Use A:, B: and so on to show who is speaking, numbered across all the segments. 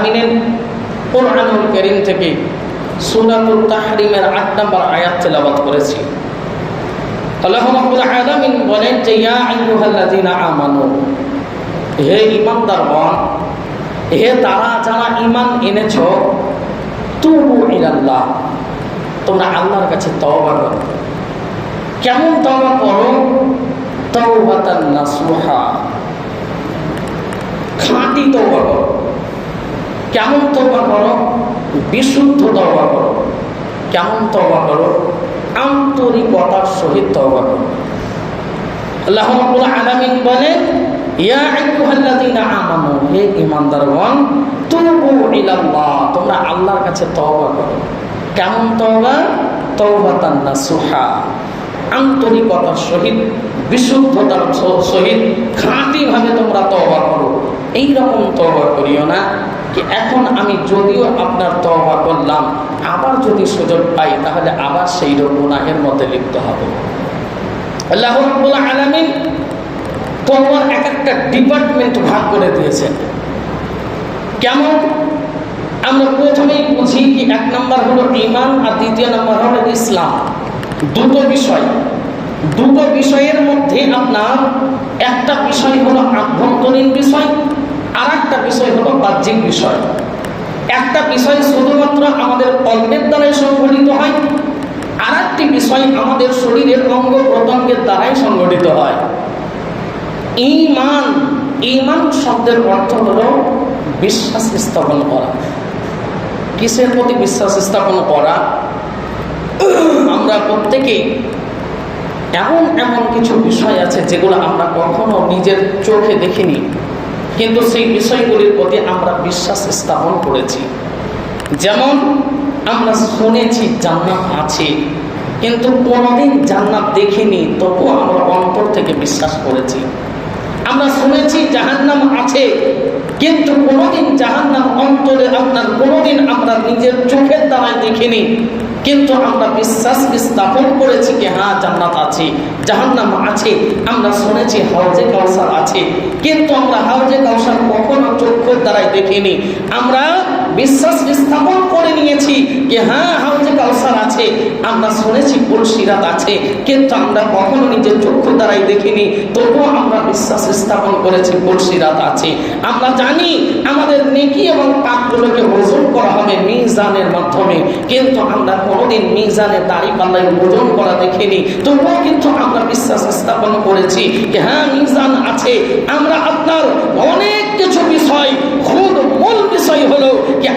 A: আলামিনের কোরআনুল করিম থেকে সূরাতুল তাহরিমের আট নম্বর আয়াত তেলাওয়াত করেছি। আলামিন বলেন যে, ইয়া আমানু, হে ঈমানদারগণ, হে তারা যারা ঈমান এনেছো, তুবু তোমরা আল্লাহর কাছে তওবা করো। কেমন তওবা করো? তওবাতান নাসুহা, খাঁটি তওবা করো। কেমন তবা করো? বিশুদ্ধ তওবা করো। কেমন তবা করো? আন্তরিকতার সহিত তওবা করো। আল্লাহ তুবু তোমরা কাছে করো। কেমন সহিত বিশুদ্ধতার সহিত খাঁটিভাবে তোমরা তওবা করো। এই রকম তওবা করিও না। কি এখন আমি যদিও আপনার তওবা করলাম, আবার যদি সুযোগ পাই, তাহলে আবার সেই গুনাহের মধ্যে লিপ্ত হব। আল্লাহ আলামিন তওবার এক একটা ডিপার্টমেন্ট ভাগ করে দিয়েছেন। কেমন? আমরা প্রথমেই বুঝি কি এক নম্বর হলো ঈমান আর দ্বিতীয় নম্বর হলো ইসলাম। দুটো বিষয়। দুটো বিষয়ের মধ্যে আপনার একটা বিষয় হলো আভ্যন্তরীণ বিষয় আর একটা বিষয় হলো বাহ্যিক বিষয়। একটা বিষয় শুধুমাত্র আমাদের কল্পের দ্বারাই সংঘটিত হয় আর একটি বিষয় আমাদের শরীরের অঙ্গ প্রত্যঙ্গের দ্বারাই সংগঠিত হয়। ইমান ইমান শব্দের অর্থ হলো বিশ্বাস স্থাপন করা। কিসের প্রতি বিশ্বাস স্থাপন করা? আমরা প্রত্যেকেই এমন এমন কিছু বিষয় আছে যেগুলো আমরা কখনো নিজের চোখে দেখিনি। কিন্তু সেই বিষয়গুলির প্রতি আমরা বিশ্বাস স্থাপন করেছি। যেমন, আমরা শুনেছি জান্নাত আছে, কিন্তু কোনোদিন জান্নাত দেখিনি, তবুও আমরা অন্তর থেকে বিশ্বাস করেছি। আমরা শুনেছি জাহান্নাম আছে, কিন্তু কোনোদিন জাহান্নাম অন্তরে আপনার কোনোদিন আমরা নিজের চোখের দ্বারায় দেখিনি। কিন্তু আমরা বিশ্বাস স্থাপন করেছি কি হ্যাঁ জান্নাত আছে। জাহান্নাম আছে, আমরা শুনেছি হাউজে কাউসার আছে, কিন্তু আমরা হাউজে কাউসার কখনো চক্ষুর দ্বারাই দেখিনি। আমরা বিশ্বাস স্থাপন করে নিয়েছি যে হ্যাঁ হাউজে কাউসার আছে, আমরা শুনেছি পুলসিরাত আছে, কিন্তু আমরা কখনো নিজের চক্ষু দ্বারাই দেখিনি। তবুও আমরা বিশ্বাস স্থাপন করেছি পুলসিরাত আছে। আমরা জানি আমাদের নেকি এবং পাপগুলোকে ওজন করা হবে মিজানের মাধ্যমে, কিন্তু আমরা কোনোদিন মিজানের দাড়ি পাল্লায় ওজন করা দেখিনি। তবুও কিন্তু আমরা বিশ্বাস স্থাপন করেছি যে হ্যাঁ মিজান আছে। আমরা আপনার অনেক কিছু বিষয় মূল বিষয় হলো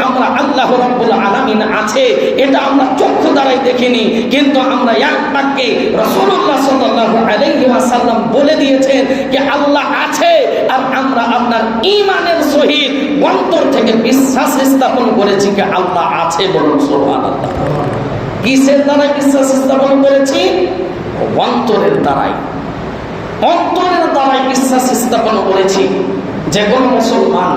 A: আমরা আল্লাহ রাব্বুল আলামিন আছে, এটা আমরা চক্ষু দ্বারাই দেখিনি, কিন্তু আমরা এক বাক্যে আলাইহি বলে দিয়েছেন যে আল্লাহ আছে আর আমরা আপনার ঈমানের সহিত অন্তর থেকে বিশ্বাস স্থাপন করেছি যে আল্লাহ আছে বলুন সুবহানাল্লাহ। কিসের দ্বারা বিশ্বাস স্থাপন করেছি? অন্তরের দ্বারাই। অন্তরের দ্বারাই বিশ্বাস স্থাপন করেছি। যে কোনো মুসলমান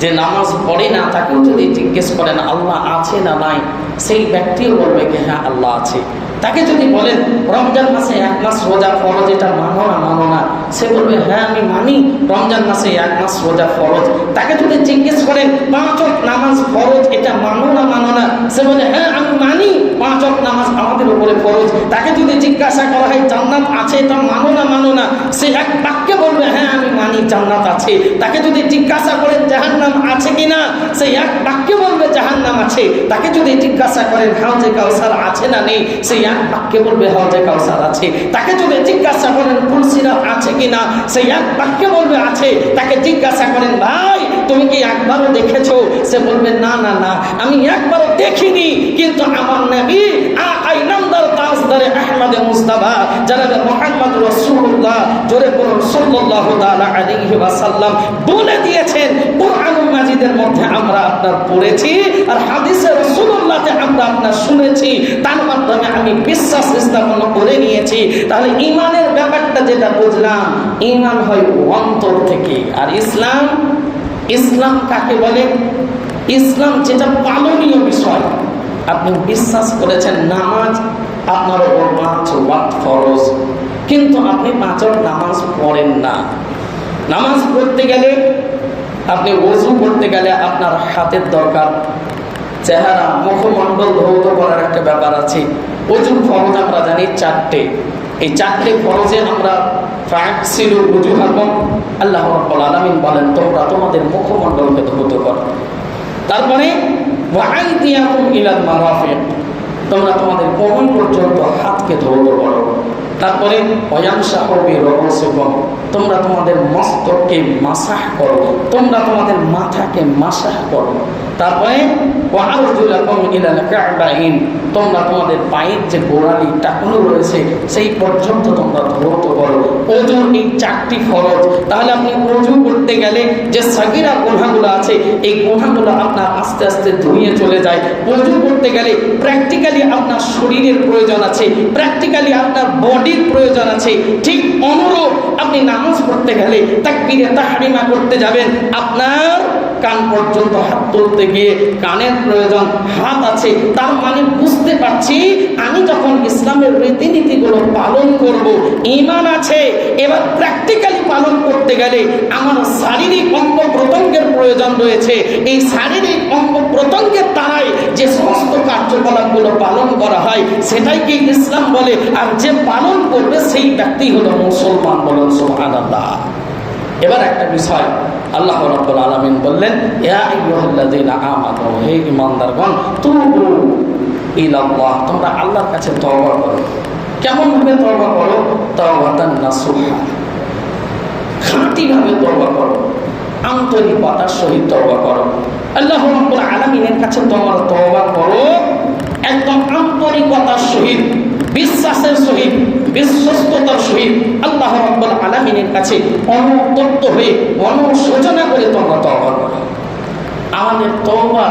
A: যে নামাজ পড়ে না তাকেও যদি জিজ্ঞেস করেন, আল্লাহ আছে না নাই? সেই ব্যক্তিও বলবে কি হ্যাঁ আল্লাহ আছে। তাকে যদি বলেন, রমজান মাসে এক মাস রোজা ফরজ, এটা মানো না মানো না। সে বলবে হ্যাঁ আমি মানি, রমজান মাসে এক মাস রোজা ফরজ। তাকে যদি জিজ্ঞেস করেন, পাঁচ নামাজ ফরজ, এটা মানো না মানো না? সে বলে হ্যাঁ আমি মানি। পাঁচ নামাজ আমাদের উপরে ফরজ। তাকে যদি জিজ্ঞাসা করা হয়, জান্নাত আছে এটা মানো না মানো না? সে এক বাক্যে বলবে হ্যাঁ আমি মানি, জান্নাত আছে। তাকে যদি জিজ্ঞাসা করেন জাহান্নাম আছে কিনা? সে এক বাক্যে বলবে, জাহান্নাম আছে। তাকে যদি জিজ্ঞাসা করেন হাউজে কাউসার আছে না নেই? সে এক বাক্যে বলবে, হাউজে কাউসার আছে। তাকে যদি জিজ্ঞাসা করেন তুলসিরাত আছে কিনা? সে এক বাক্যে বলবে, আছে। তাকে জিজ্ঞাসা করেন, ভাই, তুমি কি একবারও দেখেছ? সে বলবে, না না না, আমি একবারও দেখিনি, কিন্তু আমার নবী আকাই নামদার তাজদারে আহমদ মুস্তাফা জানাবে মোহাম্মদ রাসূলুল্লাহ, জোরে বলে দিয়েছেন, কোরআনুল মাজিদের মধ্যে আমরা আপনার পড়েছি আর আমরা আপনার শুনেছি। তার মাধ্যমে আমি বিশ্বাস স্থাপন করে নিয়েছি। তাহলে ইমানের ব্যাপারটা যেটা বুঝলাম ইমান হয় অন্তর থেকে। আর ইসলাম ইসলাম কাকে বলে? ইসলাম যেটা পালনীয় বিষয়। আপনি বিশ্বাস করেছেন নামাজ আপনার ওপর পাঁচ ওয়াক্ত ফরজ। কিন্তু আপনি পাঁচ ওয়াক্ত নামাজ পড়েন না। নামাজ পড়তে গেলে, আপনি ওজু করতে গেলে আপনার হাতের দরকার। চেহারা মুখমণ্ডল ধৌত করার একটা ব্যাপার আছে। ওজুর ফরজ আমরা জানি চারটে। এই চারটে ফরজে আমরা ফাকসিলু উজুহাকুম আল্লাহ রাব্বুল আলামিন বলেন, তোমরা তোমাদের মুখমণ্ডলকে ধৌত কর। তারপরে তোমরা তোমাদের কমন পর্যন্ত হাতকে ধরতে পারো তারপরে অয়াংসা করবে রহস্যগম তোমরা তোমাদের মস্তককে মাসাহ করো। তোমরা তোমাদের মাথাকে মাসাহ করো। তারপরে তোমরা তোমাদের পায়ের যে রয়েছে, সেই পর্যন্ত তোমরা করো এই চারটি তাহলে আপনি করতে গেলে যে আছে, এই আপনার আস্তে আস্তে ধুয়ে চলে যায়। ওজু করতে গেলে প্র্যাকটিক্যালি আপনার শরীরের প্রয়োজন আছে প্র্যাকটিক্যালি আপনার বডির প্রয়োজন আছে। ঠিক অনুরূপ আপনি নামাজ পড়তে গেলে তাকবিরে তাহারিমা করতে যাবেন। আপনার কান পর্যন্ত হাত তুলতে গিয়ে কানের প্রয়োজন হাত আছে, তার মানে বুঝতে পারছি আমি যখন ইসলামের রীতিনীতিগুলো পালন করব ইমান আছে, এবার প্র্যাকটিক্যালি পালন করতে গেলে আমার শারীরিক অঙ্গ প্রত্যঙ্গের প্রয়োজন রয়েছে। এই শারীরিক অঙ্গ প্রত্যঙ্গের দ্বারাই যে সমস্ত কার্যকলাপগুলো পালন করা হয়, সেটাই কি ইসলাম বলে? আর যে পালন করবে সেই ব্যক্তি হলো মুসলমান বলেন সুবহানাল্লাহ। এবার একটা বিষয় আল্লাহ রাব্বুল আলামিন বললেন হে তুবু ইলাল্লাহ, তোমরা আল্লাহর কাছে তওবা করো। কেমন ভাবে তওবা করো? তাওবাতান নাসুহা। খাঁটি ভাবে তওবা করো। আন্তরিকতার সহিত তওবা করো। আল্লাহ রাব্বুল আলামিনের কাছে তোমরা তওবা করো। একদম আন্তরিকতার সহিত, বিশ্বাসের সহিত আল্লাহ রাব্বুল আলামিনের হয়ে করে তোমরা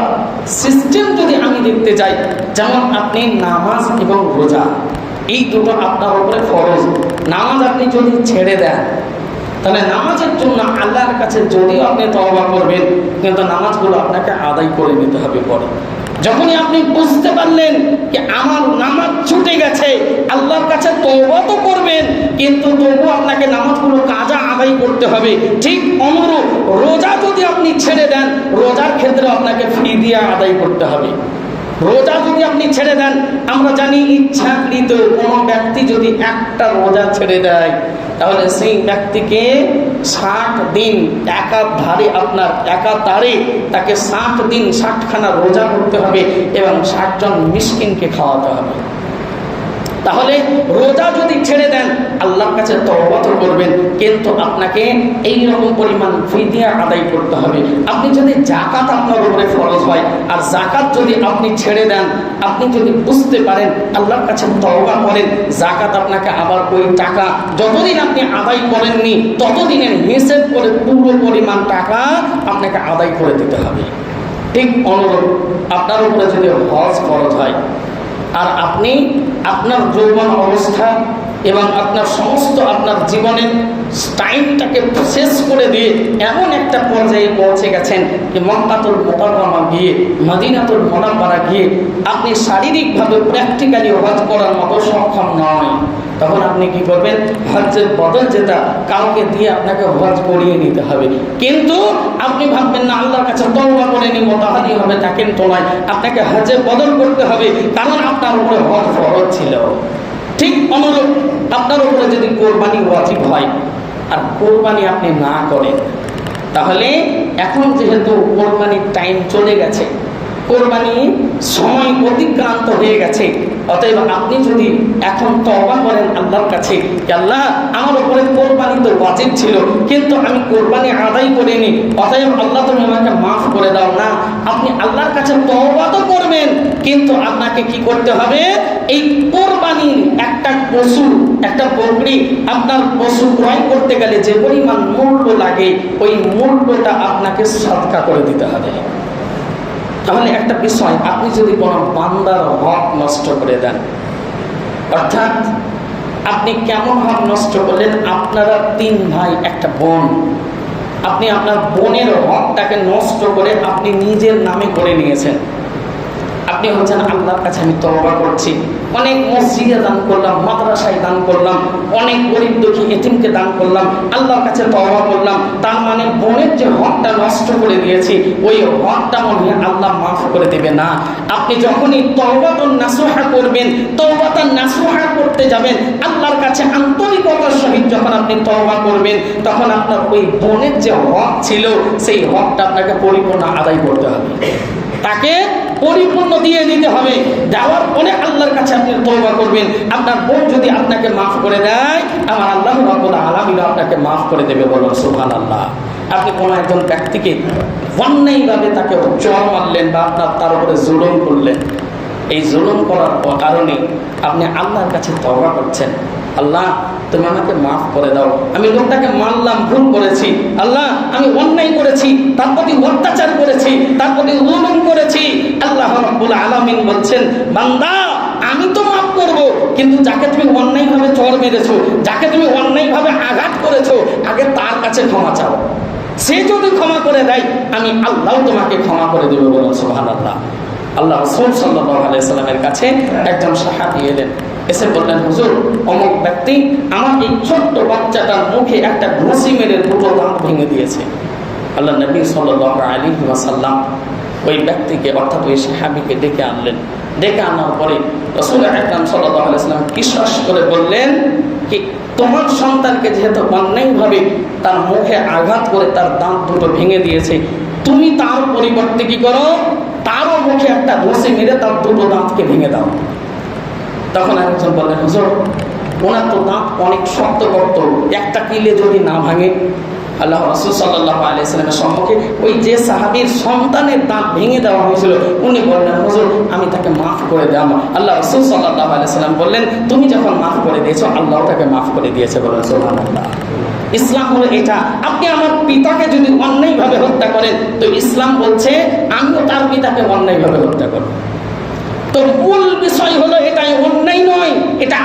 A: সিস্টেম যদি আমি দেখতে যাই, যেমন আপনি নামাজ এবং রোজা, এই দুটো আপনার উপরে ফরজ। নামাজ আপনি যদি ছেড়ে দেন, তাহলে নামাজের জন্য আল্লাহর কাছে যদিও আপনি তওবা করবেন, কিন্তু নামাজগুলো আপনাকে আদায় করে নিতে হবে পরে। যখনই আপনি বুঝতে পারলেন যে আমার নামাজ ছুটে গেছে, আল্লাহর কাছে তৌবা তো করবেন, কিন্তু তবু আপনাকে নামাজগুলো কাজা আদায় করতে হবে। ঠিক অনুরূপ রোজা যদি আপনি ছেড়ে দেন, রোজার ক্ষেত্রে আপনাকে ফি দিয়ে আদায় করতে হবে। রোজা যদি আপনি ছেড়ে দেন, আমরা জানি ইচ্ছাকৃত কোনো ব্যক্তি যদি একটা রোজা ছেড়ে দেয়, তাহলে সেই ব্যক্তিকে ষাট দিন একাধারে আপনার একাধারে তাকে ষাট দিন ষাটখানা রোজা করতে হবে এবং ষাটজন মিসকিনকে খাওয়াতে হবে। তাহলে রোজা যদি ছেড়ে দেন, আল্লাহর কাছে তওবা তো করবেন, কিন্তু আপনাকে এই রকম পরিমাণ ফিদিয়া আদায় করতে হবে। আপনি যদি জাকাত আপনার উপরে ফরজ হয়, আর জাকাত যদি আপনি ছেড়ে দেন, আপনি যদি বুঝতে পারেন, আল্লাহর কাছে তওবা করেন জাকাত আপনাকে আবার ওই টাকা যতদিন আপনি আদায় করেননি, ততদিনের হিসেব করে পুরো পরিমাণ টাকা আপনাকে আদায় করে দিতে হবে। ঠিক অনুরূপ, আপনার উপরে যদি হজ ফরজ হয় আর আপনি আপনার যৌবন অবস্থা এবং আপনার সমস্ত আপনার জীবনের টাইমটাকে শেষ করে দিয়ে এমন একটা পর্যায়ে পৌঁছে গেছেন যে মক্কাতুল মোকাররমা গিয়ে, মদিনাতুল মোনাব্বারা গিয়ে আপনি শারীরিকভাবে প্র্যাকটিক্যালি হজ করার মতো সক্ষম নয় তখন আপনি কি করবেন? হজ্জের বদল যেটা কাউকে দিয়ে আপনাকে হজ করিয়ে নিতে হবে। কিন্তু আপনি ভাববেন, না, আল্লাহর কাছে তওবা করে নিব, তাহলেই হবে তা নয় আপনাকে হজের বদল করতে হবে, কারণ আপনার উপরে হজ ফরজ ছিল। ঠিক অনুরূপ আপনার উপরে যদি কোরবানি ওয়াজিব হয়, আর কোরবানি আপনি না করেন, তাহলে এখন যেহেতু কোরবানির টাইম চলে গেছে কোরবানি সময় অতিক্রান্ত হয়ে গেছে। অতএব আপনি যদি এখন তবা করেন আল্লাহর কাছে আল্লাহ, আমার উপরে কোরবানি তো ওয়াজিব ছিল, কিন্তু আমি কোরবানি আদায় করিনি, অতএব আল্লাহ তুমি আমাকে মাফ করে দাও না। আপনি আল্লাহর কাছে তবা তো করবেন, কিন্তু আপনাকে কি করতে হবে? এই কোরবানির একটা পশু একটা বকরি আপনার পশু ক্রয় করতে গেলে যে পরিমাণ মূল্য লাগে, ওই মূল্যটা আপনাকে সৎকা করে দিতে হবে। তাহলে একটা বিষয়, আপনি যদি কোনো বান্দার হক নষ্ট করে দেন, অর্থাৎ আপনি কেমন হক নষ্ট করলেন, আপনারা তিন ভাই, একটা বোন। আপনি আপনার বোনের হকটাকে নষ্ট করে আপনি নিজের নামে করে নিয়েছেন। আপনি হচ্ছেন আল্লাহর কাছে আমি তলবা করছি। অনেক মসজিদে দান করলাম, মাদ্রাসায় দান করলাম, অনেক গরিব দুঃখী এতিমকে দান করলাম, আল্লাহর কাছে তওবা করলাম। তার মানে বোনের যে হকটা নষ্ট করে দিয়েছি, ওই হকটা মনে হয় আল্লাহ মাফ করে দেবে না। আপনি যখনই তওবাতুন নাসুহা করবেন, তওবাতান নাসুহা করতে যাবেন, আল্লাহর কাছে আন্তরিকতার সহিত যখন আপনি তওবা করবেন, তখন আপনার ওই বোনের যে হক ছিল, সেই হকটা আপনাকে পরিপূর্ণ আদায় করতে হবে। তাকে পরিপূর্ণ দিয়ে দিতে হবে। দেওয়ার পরে আল্লাহর কাছে আপনি তওবা করবেন। আপনার বোন যদি আপনাকে মাফ করে দেয়, আমার আল্লাহ রব্বুল আপনাকে মাফ করে দেবে বলুন, সুবহানাল্লাহ। আপনি কোনো একজন ব্যক্তিকে অন্যায়ভাবে তাকে চর মারলেন বা আপনার তার উপরে জুলুম করলেন। এই জুলুম করার কারণে আপনি আল্লাহর কাছে তওবা করছেন। আল্লাহ, তুমি আমাকে মাফ করে দাও। আমি লোকটাকে মারলাম ভুল করেছি। আল্লাহ, আমি অন্যায় করেছি, তার প্রতি অত্যাচার করেছি, তার প্রতি আল্লাহ রাব্বুল আলামিন বলছেন, বান্দা, আমি তো মাফ করব, কিন্তু যাকে তুমি অন্যায়ভাবে চর মেরেছো, যাকে তুমি অন্যায়ভাবে আঘাত করেছ, আগে তার কাছে ক্ষমা চাও। সে যদি ক্ষমা করে দেয়, আমি আল্লাহ তোমাকে ক্ষমা করে দেবো বলুন সুবহানাল্লাহ। আল্লাহ আল্লাহ রসুল সাল্লাহ আলাইসাল্লামের কাছে একজন সাহাবি এলেন। এসে বললেন, হুজুর, অমুক ব্যক্তি আমার এই ছোট্ট বাচ্চাটার মুখে একটা ঘুষি মেরে দুটো দাঁত ভেঙে দিয়েছে। আল্লাহ নবী সাল্লাহ আলী ওয়াসাল্লাম ওই ব্যক্তিকে, অর্থাৎ ওই সাহাবিকে ডেকে আনলেন। ডেকে আনার পরে রসুল আকরাম আলাইসাল্লাম বিশ্বাস করে বললেন কি, তোমার সন্তানকে যেহেতু অন্যায়ভাবে তার মুখে আঘাত করে তার দাঁত দুটো ভেঙে দিয়েছে, তুমি তার পরিবর্তে কি করো? তারও মুখে একটা ঘষে মেরে তার দুটো দাঁতকে ভেঙে দাও। তখন একজন বললেন, হুজুর, ওনার তো দাঁত অনেক শক্ত করত, একটা কিলে যদি না ভাঙে আল্লাহ রসুল সাল্লাহ আলিয়াল্লামের সম্মুখে ওই যে সাহাবির সন্তানের দাঁত ভেঙে দেওয়া হয়েছিল, উনি বললেন, হুজুর, আমি তাকে মাফ করে দেওয়া আল্লাহ রসুল সাল্লাহ আলিয়াল্লাম বললেন, তুমি যখন মাফ করে দিয়েছ, আল্লাহ তাকে মাফ করে দিয়েছে বলেন সোহান ইসলাম হলো এটা। আপনি আমার পিতাকে যদি অন্যায়ভাবে হত্যা করেন, তো ইসলাম বলছে, আমিও তার পিতাকে অন্যায়ভাবে হত্যা করব। তো মূল বিষয় হলো, এটাই অন্যায় নয়, এটা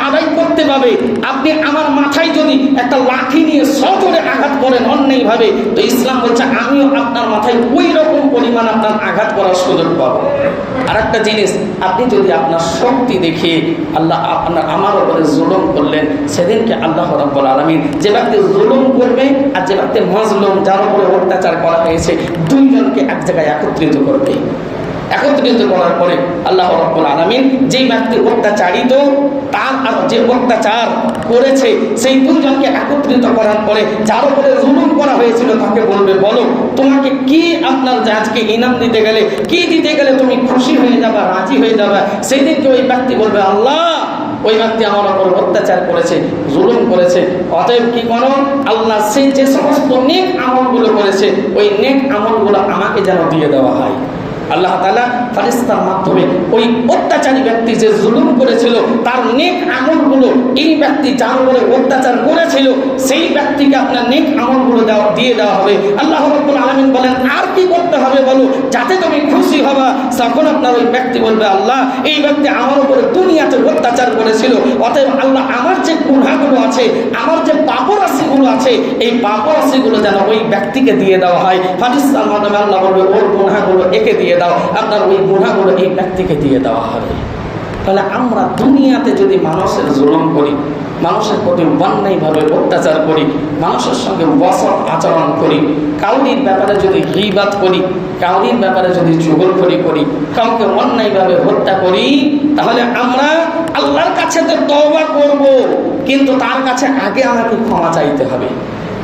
A: আদায় আপনি আমার মাথায় যদি একটা লাঠি নিয়ে সজোরে আঘাত করেন অন্যায়ভাবে, তো ইসলাম বলছে, আমিও আপনার মাথায় ওই রকম পরিমাণ আপনার আঘাত করার সুযোগ পাবো। আর একটা জিনিস, আপনি যদি আপনার শক্তি দেখে আল্লাহ আপনার আমার উপরে জুলুম করলেন, সেদিনকে আল্লাহ রব্বুল আলমিন যে ব্যক্তি জুলুম করবে আর যে ব্যক্তি মজলুম, যার উপরে অত্যাচার করা হয়েছে, দুইজনকে এক জায়গায় একত্রিত করবে। একত্রিত করার পরে আল্লাহ রব্বুল আলমিন যেই ব্যক্তি অত্যাচারিত, তার আর যে অত্যাচার করেছে, সেই দুজনকে একত্রিত করার পরে যার উপরে জুলুম করা হয়েছিল, তাকে বলবে, বলো, তোমাকে কি আপনার জাজকে ইনাম দিতে গেলে, কি দিতে গেলে তুমি খুশি হয়ে যাবা, রাজি হয়ে যাবা? সেই দিনকে ওই ব্যক্তি বলবে, আল্লাহ, ওই ব্যক্তি আমার উপর অত্যাচার করেছে, জুলুম করেছে, অতএব কি করো? আল্লাহ সেই যে সমস্ত নেক আমলগুলো করেছে, ওই নেক আমলগুলো আমাকে যেন দিয়ে দেওয়া হয়। আল্লাহ তালা ফারিস্তার মাধ্যমে ওই অত্যাচারী ব্যক্তি যে জুলুম করেছিল, তার নেক আমলগুলো এই ব্যক্তি যার উপরে অত্যাচার করেছিল, সেই ব্যক্তিকে আপনার নেক আমলগুলো দেওয়া, দিয়ে দেওয়া হবে। আল্লাহ রব্বুল আলমিন বলেন, আর কি করতে হবে বলো? যাতে তুমি খুশি হবা। তখন আপনার ওই ব্যক্তি বলবে, আল্লাহ, এই ব্যক্তি আমার উপরে দুনিয়াতে অত্যাচার করেছিল, অতএব আল্লাহ, আমার যে গুণাগুলো আছে, আমার যে পাপরাশিগুলো আছে, এই পাপরাশিগুলো যেন ওই ব্যক্তিকে দিয়ে দেওয়া হয়। ফারিস্তার মাধ্যমে আল্লাহ বলবে, ওর গুণাগুলো একে দিয়ে দাও, আপনার ওই গুণাগুলো এই ব্যক্তিকে দিয়ে দেওয়া হবে। তাহলে আমরা দুনিয়াতে যদি মানুষের জুলুম করি, মানুষের প্রতি অন্যায়ভাবে অত্যাচার করি, মানুষের সঙ্গে বসত আচরণ করি, কাউরির ব্যাপারে যদি হিবাদ করি, কাউরির ব্যাপারে যদি চুগলখড়ি করি করি, কাউকে অন্যায়ভাবে হত্যা করি, তাহলে আমরা আল্লাহর কাছে তো তওবা করব, কিন্তু তার কাছে আগে আমাকে ক্ষমা চাইতে হবে।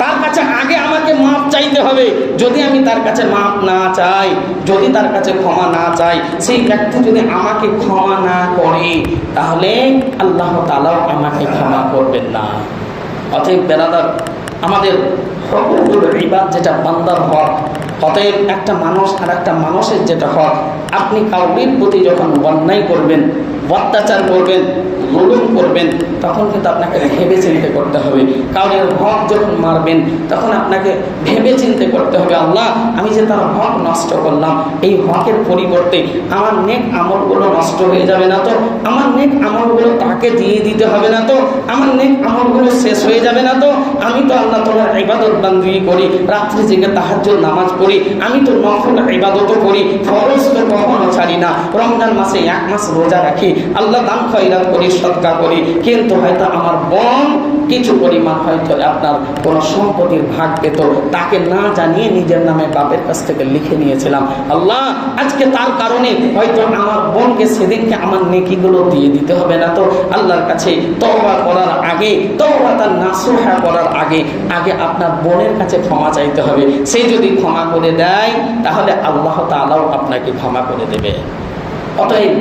A: তার কাছে আগে আমাকে মাপ চাইতে হবে। যদি আমি তার কাছে মাপ না চাই, যদি তার কাছে ক্ষমা না চাই, সেই ব্যক্তি যদি আমাকে ক্ষমা না করে, তাহলে আল্লাহ তালাও আমাকে ক্ষমা করবেন না। অতএব বেড়াদার আমাদের ইবাদ যেটা বান্দার হক অতএব একটা মানুষ আর একটা মানুষের যেটা হক, আপনি কাউরির প্রতি যখন অন্যায় করবেন, অত্যাচার করবেন, জুলুম করবেন, তখন কিন্তু আপনাকে ভেবে চিন্তে করতে হবে। কাউরের হক যখন মারবেন, তখন আপনাকে ভেবে চিন্তে করতে হবে, আল্লাহ, আমি যে তার হক নষ্ট করলাম, এই হকের পরিবর্তে আমার নেক আমলগুলো নষ্ট হয়ে যাবে না তো? আমার নেক আমলগুলো তাকে দিয়ে দিতে হবে না তো? আমার নেক আমলগুলো শেষ হয়ে যাবে না তো? আমি তো আল্লাহ তোমার ইবাদত বান্দি করি, রাত্রি জেগে তাহার নামাজ পড়ি করি, আমি তোর নফল ইবাদত করি, ফরজ কখনো ছাড়ি না। রমজান মাসে এক মাস রোজা রাখি, আল্লাহ দাম খয়রাত করি সৎকা করি। কিন্তু হয়তো আমার বোন কিছু পরিমাণ হয়তো আপনার কোন সম্পত্তির ভাগ পেত তাকে না জানিয়ে নিজের নামে বাপের কাছ থেকে লিখে নিয়েছিলাম। আল্লাহ, আজকে তার কারণে হয়তো আমার বোনকে সেদিনকে আমার নেকিগুলো দিয়ে দিতে হবে না তো। আল্লাহর কাছে তওবা করার আগে, তওবা তার নাসুহা করার আগে আগে আপনার বোনের কাছে ক্ষমা চাইতে হবে। সে যদি ক্ষমা করে দেয়, তাহলে আল্লাহ তাআলাও আপনাকে ক্ষমা করে দেবে। অতএব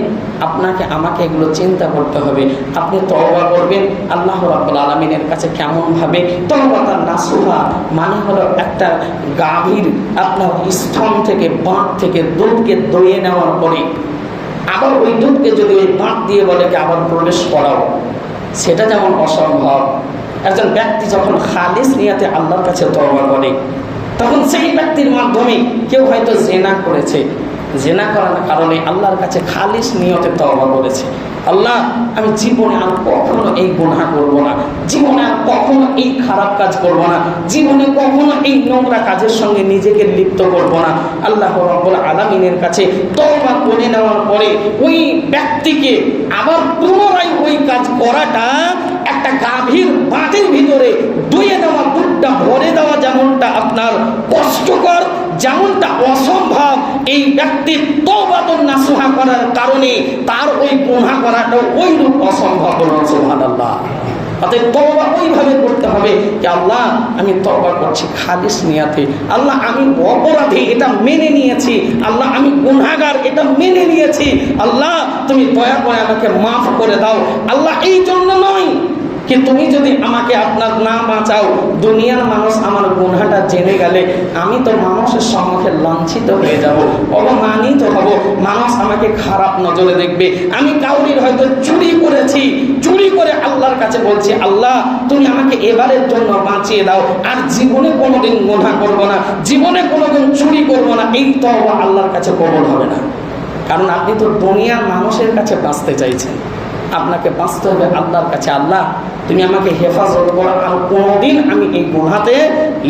A: আপনাকে, আমাকে এগুলো চিন্তা করতে হবে। আপনি তওবা করবেন, আল্লাহ রাব্বুল আলামিনের কাছে কেমনভাবে? তওবা তার নাসুহা মানে হলো একটা গাভীর আপনার স্তন থেকে বাঁধ থেকে দুধকে দইয়ে নেওয়ার পরে, আবার ওই দুধকে যদি ওই বাঁধ দিয়ে বলে আবার প্রবেশ করাও, সেটা যেমন অসম্ভব। একজন ব্যক্তি যখন খালিস নিয়াতে আল্লাহর কাছে তওবা করে, তখন সেই ব্যক্তির মাধ্যমে কেউ হয়তো জেনা করেছে। জেনা করার কারণে আল্লাহর কাছে খালিস নিয়তে তওবা করেছে। আল্লাহ, আমি জীবনে আর কখনো এই গুনাহ করব না। জীবনে আর কখনো এই খারাপ কাজ করব না। জীবনে কখনো এই নোংরা কাজের সঙ্গে নিজেকে লিপ্ত করব না। আল্লাহ রাব্বুল আলামিনের কাছে তওবা করে নেওয়ার পরে ওই ব্যক্তিকে আবার পুনরায় ওই কাজ করাটা একটা গাভীর বাঁধের ভিতরে দুয়ে দেওয়া, দুধটা ভরে দেওয়া যেমনটা আপনার কষ্টকর, যেমনটা অসম্ভব, এই ব্যক্তির তবাদন নাসুহা করার কারণে তার ওই গুণা করাটা ওই রূপ অসম্ভব অতএব তওবা ওইভাবে করতে হবে যে আল্লাহ, আমি নিয়াতে। আল্লাহ, আমি এটা মেনে নিয়েছি। আল্লাহ, আমি এটা মেনে নিয়েছি। আল্লাহ, তুমি দয়া করে আমাকে মাফ করে দাও। আল্লাহ, এই জন্য নয়। কি তুমি যদি আমাকে আপনার না বাঁচাও, দুনিয়ার মানুষ আমার গুনহাটা জেনে গেলে আমি তো মানুষের সম্মুখে লাঞ্ছিত হয়ে যাব, অপমানিত হব। মানুষ আমাকে খারাপ নজরে দেখবে। আমি কাউরির হয়তো চুরি করেছি, চুরি করে আল্লাহর কাছে বলছি, আল্লাহ, তুমি আমাকে এবারের জন্য বাঁচিয়ে দাও, আর জীবনে কোনোদিন গুনাহ করব না, জীবনে কোনোদিন চুরি করব না। এই তো আল্লাহর কাছে কবল হবে না। কারণ আপনি তো দুনিয়ার মানুষের কাছে বাঁচতে চাইছেন। আপনাকে বাঁচতে হবে আল্লাহর কাছে আল্লাহ, তুমি আমাকে হেফাজত করো। আর কোনোদিন আমি এই গুণাতে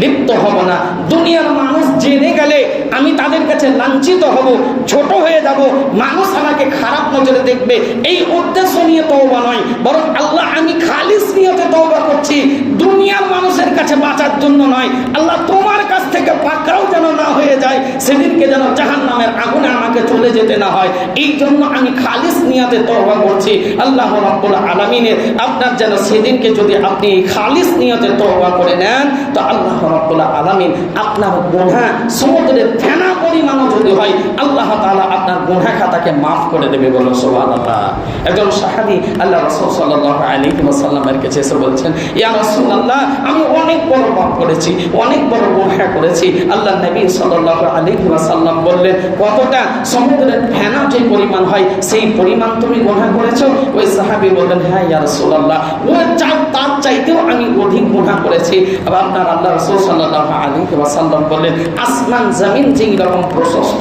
A: লিপ্ত হব না। দুনিয়ার মানুষ জেনে গেলে আমি তাদের কাছে লাঞ্ছিত হব, ছোট হয়ে যাব। মানুষ আমাকে খারাপ নজরে দেখবে। এই উদ্দেশ্য নিয়ে তওবা নয়, বরং আল্লাহ, আমি খালিস নিয়তে তওবা করছি। দুনিয়ার মানুষের কাছে বাঁচার জন্য নয়। আল্লাহ তোমার কাছ থেকে পাকড়াও যেন না হয়ে যায়, সেদিনকে যেন জাহান নামের আগুনে আমাকে চলে যেতে না হয়। এই জন্য আমি খালিস নিয়াতে তওবা করছি। আল্লাহ রাব্বুল আলামিনের, আপনার যেন সেদিনকে যদি আপনি খালিস নিয়তে তওবা করে নেন, তো আল্লাহ রাব্বুল আলামিন আপনার গুনাহ সমুদ্রের ফেনা পরিমাণও যদি হয়, আল্লাহ তাআলা আপনার গুনাহ খাতাকে মাফ করে দেবে বলো সুবহানাল্লাহ। একজন সাহাবী আল্লাহ রাসূল সাল্লাল্লাহু আলাইহি ওয়াসাল্লামের কাছে এসে বলছেন, ইয়া রাসূলুল্লাহ, আমি অনেক বড় পাপ করেছি, অনেক বড় গুনাহ করেছি। আল্লাহ নবী সাল্লাল্লাহু আলাইহি ওয়াসাল্লাম বললেন, কতটা সমুদ্রের ফেনা যে পরিমাণ হয়, সেই পরিমাণ তুমি গুনাহ করেছ? ওই সাহাবী বললেন হ্যাঁ ইয়া রাসূলুল্লাহ ও চাই তার চাইতেও আমি অধিক গুনাহ করেছি। আবার আপনার আল্লাহ রাসূল সাল্লাল্লাহু আলাইহি ওয়াসাল্লাম বললেন, আসমান, জমিন যেই রকম প্রশস্ত,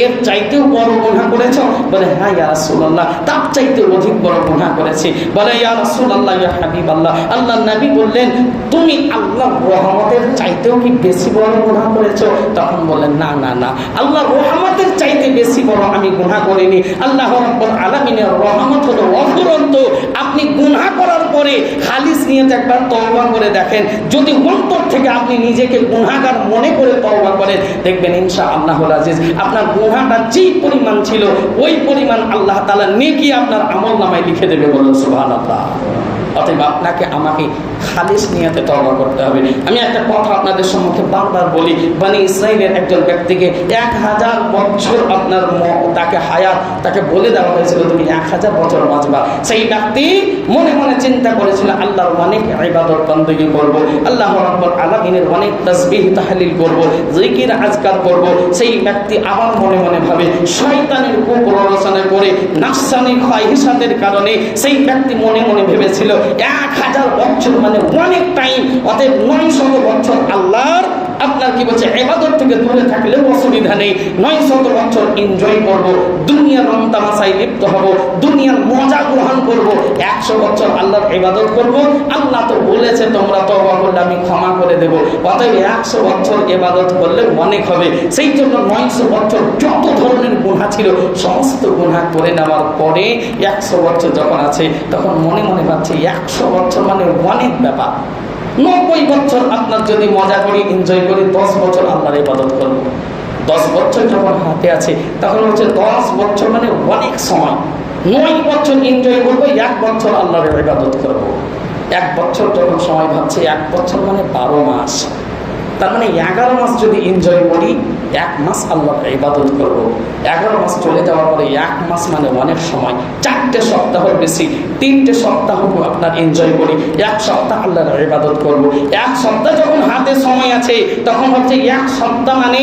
A: এর চাইতেও বড় গুনাহ করেছ? বলে হ্যাঁ ইয়া রাসূলুল্লাহ, তার চাইতে অধিক বড় গুনাহ করেছি। বলে, ইয়া রাসূলুল্লাহ, ইয়া হাবিবাল্লাহ আল্লাহ নবী বললেন, তুমি আল্লাহ রহমতের চাইতেও কি বেশি বড় গুনাহ করেছ? তখন বললেন, না না না আল্লাহ রহমতের চাইতে বেশি আমি গুনাহ করিনি। আল্লাহ রাব্বুল আলামিনের রহমত হলো অফুরন্ত। আপনি গুনাহ করার পরে খালিস নিয়ে একবার তওবা করে দেখেন। যদি অন্তর থেকে আপনি নিজেকে গুনাহগার মনে করে তওবা করেন, দেখবেন ইনশাআল্লাহ আজিজ আপনার গুনাহটা যে পরিমাণ ছিল, ওই পরিমাণ আল্লাহ তালা নেকি আপনার আমল নামায় লিখে দেবে বলুন সুবহানাল্লাহ। অতএব আপনাকে আমাকে খালিস নিয়াতে তওবা করতে হবে। আমি একটা কথা আপনাদের সম্মুখে বারবার বলি মানে ইসরায়েলের একজন ব্যক্তিকে এক হাজার বছর আপনার তাকে হায়াত, তাকে বলে দেওয়া হয়েছিল, তুমি এক হাজার বছর বাঁচবা। সেই ব্যক্তি মনে মনে চিন্তা করেছিল, আল্লাহর অনেক ইবাদত বন্দী করব, আল্লাহ রাব্বুল আলামিনের অনেক তাসবিহ তাহলিল করব জিকির আজকার করব। সেই ব্যক্তি আবার মনে মনে ভাবে, শয়তানের কুপ্ররোচনা করে নাফসানি খায়হিসাতের কারণে সেই ব্যক্তি মনে মনে ভেবেছিল এক হাজার বছর মানে অনেক টাইম অতএব নয় শত বছর আল্লাহর আপনার কি বলছে, এবাদত থেকে দূরে থাকলেও অসুবিধা নেই। নয় শত বছর এনজয় করব, দুনিয়ার রং তামাশায় লিপ্ত হব, দুনিয়ার মজা গ্রহণ করব, একশো বছর আল্লাহর এবাদত করব, আল্লাহ তো বলেছে তোমরা তওবা করলে আমি ক্ষমা করে দেব। অতএব একশো বছর এবাদত করলে অনেক হবে। সেই জন্য নয়শো বছর যত ধরনের গুণা ছিল, সমস্ত গুণা করে নেওয়ার পরে একশো বছর যখন আছে, তখন মনে মনে ভাবছে, একশো বছর মানে অনেক ব্যাপার। নব্বই বছর আপনার যদি মজা করি এনজয় করি, দশ বছর আপনার ইবাদত করব। দশ বছর যখন হাতে আছে তখন হচ্ছে দশ বছর মানে অনেক সময়। নয় বছর এনজয় করব, এক বছর আল্লাহর ইবাদত করব। এক বছর যখন সময় ভাবছে, এক বছর মানে বারো মাস। তার মানে এগারো মাস যদি এনজয় করি এক মাস আল্লাহকে ইবাদত করব। এগারো মাস চলে যাওয়ার পরে এক মাস মানে অনেক সময়। চারটে সপ্তাহের বেশি। তিনটে সপ্তাহ আপনার এনজয় করি। এক সপ্তাহ আল্লাহর ইবাদত করব। এক সপ্তাহ যখন হাতে সময় আছে, তখন হচ্ছে এক সপ্তাহ মানে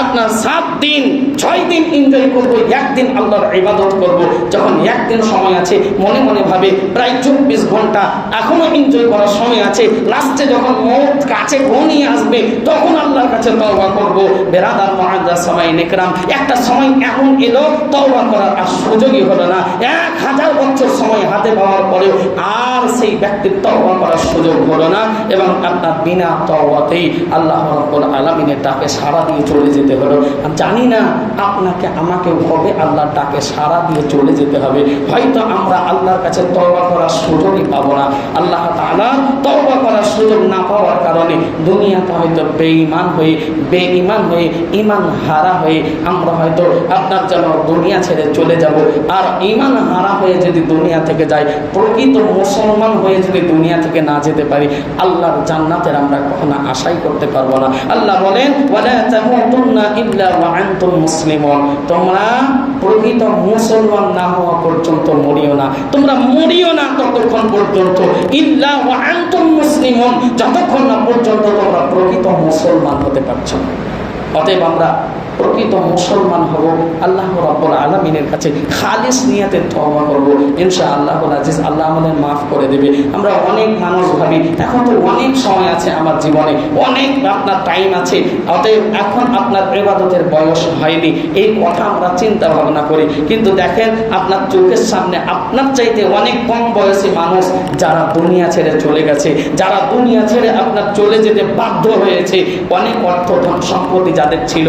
A: আপনার সাত দিন, ছয় দিন এনজয় করব, একদিন আল্লাহর ইবাদত করব। যখন একদিন সময় আছে, মনে মনে ভাবে প্রায় চব্বিশ ঘণ্টা এখনও এনজয় করার সময় আছে। লাস্টে যখন মত কাছে ঘনিয়ে আসবে, তখন আল্লাহর কাছে তওবা করব। বেরাদার মহাজার সময় নেকরাম, একটা সময় এমন এলো, তওবা করার আর সুযোগই হলো না। এক হাজার বছর সময় হাতে পাওয়ার পরেও আর সেই ব্যক্তির তওবা করার সুযোগ হলো না। এবং আপনার বিনা তওবাতেই আল্লাহ আলামিনের ডাকে সাড়া দিয়ে চলে যেতে হলো। আমি জানি না আপনাকে, আমাকে হবে আল্লাহর ডাকে সাড়া দিয়ে চলে যেতে হবে। হয়তো আমরা আল্লাহর কাছে তওবা করার সুযোগই পাবো না। আল্লাহ তাআলা তওবা করার সুযোগ না পাওয়ার কারণে দুনিয়াতে হয়তো বেঈমান হয়ে বেঈমান হয়ে ইমান হারা হয়ে আমরা হয়তো আপনার যেন দুনিয়া ছেড়ে চলে যাব। আর ইমান হারা হয়ে যদি দুনিয়া থেকে যাই, প্রকৃত মুসলমান হয়ে যদি দুনিয়া থেকে না যেতে পারি, আল্লাহর জান্নাতের আমরা কখনো আশাই করতে পারব না। আল্লাহ বলেন মুসলিমুন। না হওয়া পর্যন্ত মরিও না। তোমরা মরিও না পর্যন্ত। যতক্ষণ না পর্যন্ত তোমরা প্রকৃত মুসলমান হতে পারছ অতএব আমরা প্রকৃত মুসলমান হব। আল্লাহ রব্বুল আলমিনের কাছে খালিস নিয়াতে তওবা করব। ইনশা আল্লাহ আজিজ, আল্লাহ আমাদের মাফ করে দেবে। আমরা অনেক মানুষ ভাবি, এখন তো অনেক সময় আছে আমার জীবনে, অনেক আপনার টাইম আছে, অতএব এখন আপনার ইবাদতের বয়স হয়নি। এই কথা আমরা চিন্তা ভাবনা করি। কিন্তু দেখেন, আপনার চোখের সামনে আপনার চাইতে অনেক কম বয়সী মানুষ যারা দুনিয়া ছেড়ে চলে গেছে, যারা দুনিয়া ছেড়ে আপনার চলে যেতে বাধ্য হয়েছে। অনেক অর্থ সম্পত্তি যাদের ছিল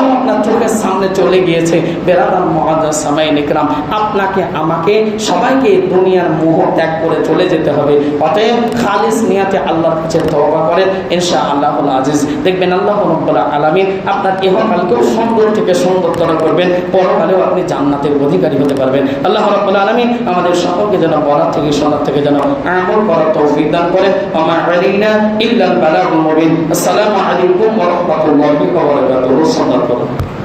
A: তারাও আপনার চোখের সামনে চলে গিয়েছে। বেরাদান মহাজার সামাই নিকরাম আপনাকে, আমাকে, সবাইকে দুনিয়ার মোহ ত্যাগ করে চলে যেতে হবে। অতএব খালিস নিয়াতে আল্লাহর কাছে তওবা করেন ইনশা আল্লাহ আজিজ। দেখবেন আল্লাহ রব্বুল আলামিন আপনার ইহকালকেও সুন্দর থেকে সুন্দরতর করবেন, পরকালেও আপনি জান্নাতের অধিকারী হতে পারবেন। আল্লাহ রব্বুল আলামিন আমাদের সকলকে যেন বলার থেকে শোনার থেকে যেন আমল করার তৌফিক দান করেন। আমার আলাইনা ইল্লাল বালাগুল মুবিন। আসসালামু আলাইকুম ওয়া রাহমাতুল্লাহি ওয়া বারাকাতুহু। সাল্লাল্লাহু